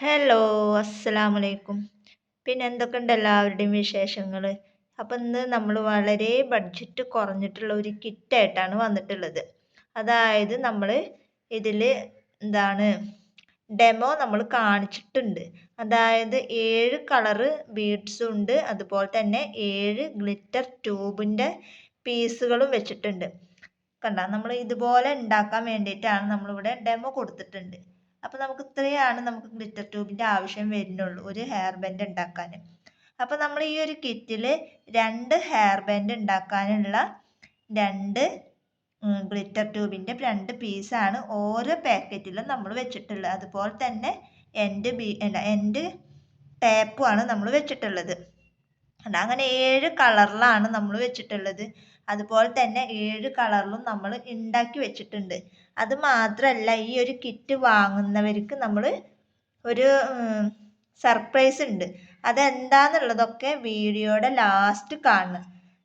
Hello അസ്സലാമു അലൈക്കും പിന്നെ എന്തൊക്കെയുണ്ട് എല്ലാവരുടെയും വിശേഷങ്ങൾ അപ്പം ഇന്ന് നമ്മൾ വളരെ ബഡ്ജറ്റ് കുറഞ്ഞിട്ടുള്ള ഒരു കിറ്റായിട്ടാണ് വന്നിട്ടുള്ളത്. അതായത് നമ്മൾ ഇതിൽ എന്താണ് ഡെമോ നമ്മൾ കാണിച്ചിട്ടുണ്ട്. അതായത് ഏഴ് കളറ് ബീഡ്സും ഉണ്ട്. അതുപോലെ തന്നെ ഏഴ് ഗ്ലിറ്റർ ട്യൂബിന്റെ പീസുകളും വെച്ചിട്ടുണ്ട്. കണ്ട? നമ്മൾ ഇതുപോലെ ഉണ്ടാക്കാൻ വേണ്ടിയിട്ടാണ് നമ്മളിവിടെ ഡെമോ കൊടുത്തിട്ടുണ്ട്. അപ്പോൾ നമുക്ക് ഇത്രയാണ് നമുക്ക് ഗ്ലിറ്റർ ട്യൂബിന്റെ ആവശ്യം വരുന്നുള്ളൂ ഒരു ഹെയർ ബാൻഡ് ഉണ്ടാക്കാൻ അപ്പോൾ നമ്മൾ ഈ ഒരു കിറ്റിൽ രണ്ട് ഹെയർ ബാൻഡ് ഉണ്ടാക്കാനുള്ള രണ്ട് ഗ്ലിറ്റർ ട്യൂബിന്റെ രണ്ട് പീസാണ് ഓരോ പാക്കറ്റിലും നമ്മൾ വെച്ചിട്ടുള്ളത്. അതുപോലെ തന്നെ എൻഡ് ബി അല്ല എൻഡ് ടേപ്പുമാണ് നമ്മൾ വെച്ചിട്ടുള്ളത്. അങ്ങനെ ഏഴ് കളറിലാണ് നമ്മൾ വെച്ചിട്ടുള്ളത്. അതുപോലെ തന്നെ ഏഴ് കളറിലും നമ്മൾ ഉണ്ടാക്കി വെച്ചിട്ടുണ്ട്. അത് മാത്രമല്ല ഈ ഒരു കിറ്റ് വാങ്ങുന്നവർക്ക് നമ്മൾ ഒരു സർപ്രൈസ് ഉണ്ട്. അതെന്താന്നുള്ളതൊക്കെ വീഡിയോയുടെ ലാസ്റ്റ് കാണണം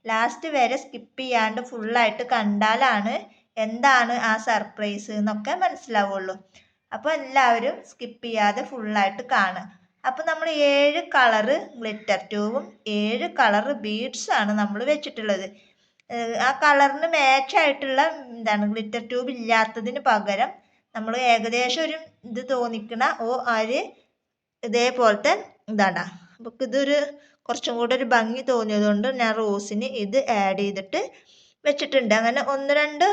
ലാസ്റ്റ് വരെ സ്കിപ്പ് ചെയ്യാണ്ട് ഫുള്ളായിട്ട് കണ്ടാലാണ് എന്താണ് ആ സർപ്രൈസ് എന്നൊക്കെ മനസ്സിലാവുള്ളൂ. അപ്പോൾ എല്ലാവരും സ്കിപ്പ് ചെയ്യാതെ ഫുള്ളായിട്ട് കാണുക. അപ്പോൾ നമ്മൾ ഏഴ് കളറ് ഗ്ലിറ്റർ ട്യൂബും ഏഴ് കളറ് ബീഡ്സാണ് നമ്മൾ വെച്ചിട്ടുള്ളത്. ആ കളറിന് മാച്ചായിട്ടുള്ള എന്താണ് ഗ്ലിറ്റർ ട്യൂബ് ഇല്ലാത്തതിന് പകരം നമ്മൾ ഏകദേശം ഒരു ഇത് തോന്നിക്കണ ഓ ഒരു ഇതേപോലത്തെ ഇതാണ് അപ്പോൾ ഇതൊരു കുറച്ചും കൂടെ ഒരു ഭംഗി തോന്നിയതുകൊണ്ട് ഞാൻ റോസിന് ഇത് ആഡ് ചെയ്തിട്ട് വെച്ചിട്ടുണ്ട്. അങ്ങനെ ഒന്ന് രണ്ട്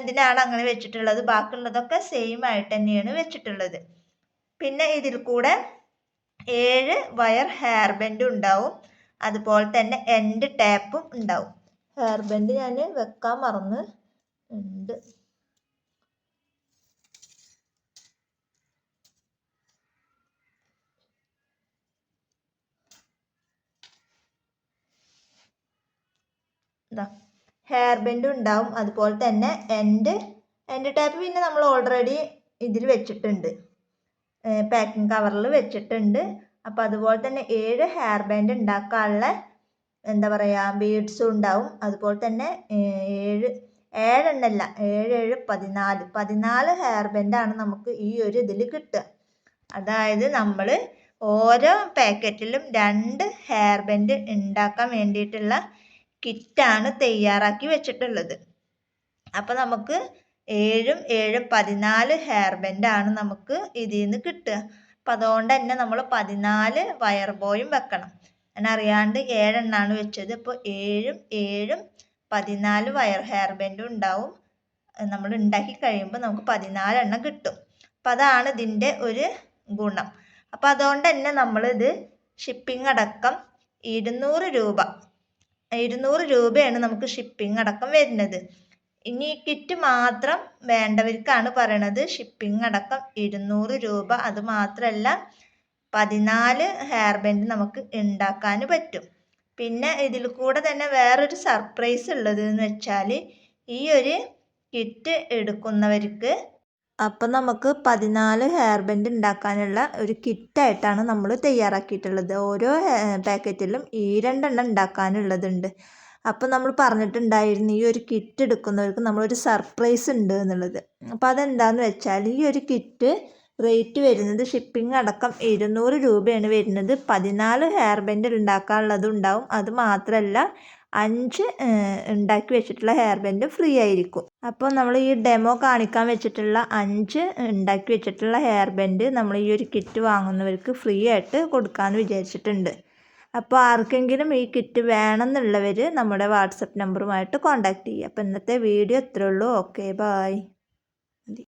ഇതിനാണ് അങ്ങനെ വെച്ചിട്ടുള്ളത്. ബാക്കിയുള്ളതൊക്കെ സെയിം ആയിട്ട് തന്നെയാണ് വെച്ചിട്ടുള്ളത്. പിന്നെ ഇതിൽ കൂടെ ഏഴ് വയർ ഹെയർ ബെൻഡും ഉണ്ടാവും. അതുപോലെ തന്നെ എൻഡ് ടാപ്പും ഉണ്ടാവും. ഹെയർ ബാൻഡ് ഞാൻ വെക്കാൻ മറന്ന് ഉണ്ട് ഇതാ ഹെയർ ബെൻഡും ഉണ്ടാവും. അതുപോലെ തന്നെ എന്റെ എന്റെ ടാപ്പ് പിന്നെ നമ്മൾ ഓൾറെഡി ഇതിൽ വെച്ചിട്ടുണ്ട്. പാക്കിംഗ് കവറിൽ വെച്ചിട്ടുണ്ട്. അപ്പോൾ അതുപോലെ തന്നെ ഏഴ് ഹെയർ ബാൻഡ് ഉണ്ടാക്കാനുള്ള എന്താ പറയുക ബീഡ്സും ഉണ്ടാവും. അതുപോലെ തന്നെ ഏഴ് ഏഴെണ്ണല്ല ഏഴ് ഏഴ് പതിനാല്. പതിനാല് ഹെയർ ബെൻഡാണ് നമുക്ക് ഈ ഒരു ഇതിൽ കിട്ടുക. അതായത് നമ്മൾ ഓരോ പാക്കറ്റിലും രണ്ട് ഹെയർ ബാൻഡ് ഉണ്ടാക്കാൻ വേണ്ടിയിട്ടുള്ള കിറ്റാണ് തയ്യാറാക്കി വെച്ചിട്ടുള്ളത്. അപ്പോൾ നമുക്ക് ഏഴും ഏഴും പതിനാല് ഹെയർ ബെൻഡാണ് നമുക്ക് ഇതിൽ നിന്ന് കിട്ടുക. അപ്പം അതുകൊണ്ട് തന്നെ നമ്മൾ പതിനാല് വയർ ബോയും വെക്കണം. ഞാൻ അറിയാണ്ട് ഏഴെണ്ണമാണ് വെച്ചത്. ഇപ്പോൾ ഏഴും ഏഴും പതിനാല് വയർ ഹെയർ ബാൻഡും ഉണ്ടാവും. നമ്മൾ ഉണ്ടാക്കി കഴിയുമ്പോൾ നമുക്ക് പതിനാലെണ്ണം കിട്ടും. അപ്പം അതാണ് ഇതിന്റെ ഒരു ഗുണം. അപ്പം അതുകൊണ്ട് തന്നെ നമ്മളിത് ഷിപ്പിംഗ് അടക്കം ഇരുന്നൂറ് രൂപ ഇരുന്നൂറ് രൂപയാണ് നമുക്ക് ഷിപ്പിംഗ് അടക്കം വരുന്നത്. ഇനി ഈ കിറ്റ് മാത്രം വേണ്ടവർക്കാണ് പറയണത്. ഷിപ്പിംഗ് അടക്കം ഇരുന്നൂറ് രൂപ. അത് മാത്രമല്ല പതിനാല് ഹെയർ ബാൻഡ് നമുക്ക് ഉണ്ടാക്കാൻ പറ്റും. പിന്നെ ഇതിൽ കൂടെ തന്നെ വേറൊരു സർപ്രൈസ് ഉള്ളത് എന്ന് വെച്ചാൽ ഈ ഒരു കിറ്റ് എടുക്കുന്നവർക്ക് അപ്പം നമുക്ക് പതിനാല് ഹെയർ ബാൻഡ് ഉണ്ടാക്കാനുള്ള ഒരു കിറ്റായിട്ടാണ് നമ്മൾ തയ്യാറാക്കിയിട്ടുള്ളത്. ഓരോ പാക്കറ്റിലും ഈ രണ്ടെണ്ണം ഉണ്ടാക്കാനുള്ളതുണ്ട് അപ്പോൾ നമ്മൾ പറഞ്ഞിട്ടുണ്ടായിരുന്നു ഈ ഒരു കിറ്റ് എടുക്കുന്നവർക്ക് നമ്മളൊരു സർപ്രൈസ് ഉണ്ട് എന്നുള്ളത്. അപ്പോൾ അതെന്താണെന്ന് വെച്ചാൽ ഈ ഒരു കിറ്റ് റേറ്റ് വരുന്നത് ഷിപ്പിംഗ് അടക്കം ഇരുന്നൂറ് രൂപയാണ് വരുന്നത്. പതിനാല് ഹെയർ ബാൻഡ് ഉണ്ടാക്കാനുള്ളത് ഉണ്ടാവും. അത് മാത്രമല്ല അഞ്ച് ഉണ്ടാക്കി വെച്ചിട്ടുള്ള ഹെയർ ബാൻഡ് ഫ്രീ ആയിരിക്കും. അപ്പോൾ നമ്മൾ ഈ ഡെമോ കാണിക്കാൻ വെച്ചിട്ടുള്ള അഞ്ച് ഉണ്ടാക്കി വെച്ചിട്ടുള്ള ഹെയർ ബാൻഡ് നമ്മൾ ഈ ഒരു കിറ്റ് വാങ്ങുന്നവർക്ക് ഫ്രീ ആയിട്ട് കൊടുക്കാമെന്ന് വിചാരിച്ചിട്ടുണ്ട്. അപ്പോൾ ആർക്കെങ്കിലും ഈ കിറ്റ് വേണമെന്നുള്ളവർ നമ്മുടെ വാട്സപ്പ് നമ്പറുമായിട്ട് കോൺടാക്റ്റ് ചെയ്യുക. അപ്പോൾ ഇന്നത്തെ വീഡിയോ ഇത്രയേ ഉള്ളൂ. Okay bye